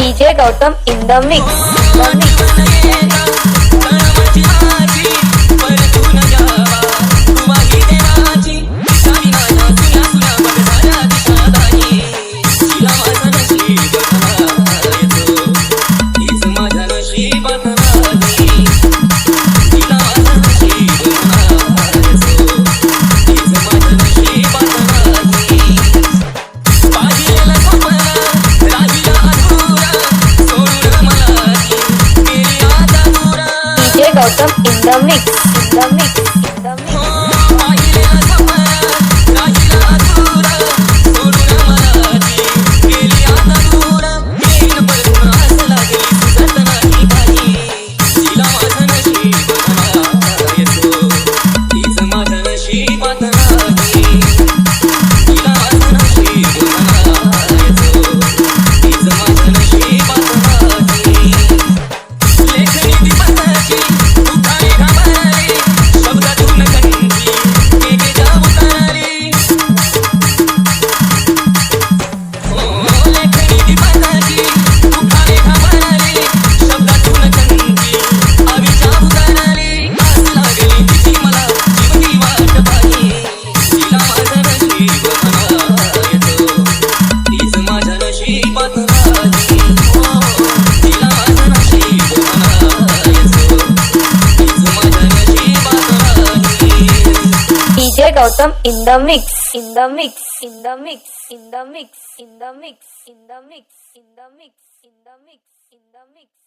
DJ Gautam in the mix. The mix. mix. Gautam in the mix, in the mix, in the mix, in the mix, in the mix, in the mix, in the mix, in the mix, in the mix.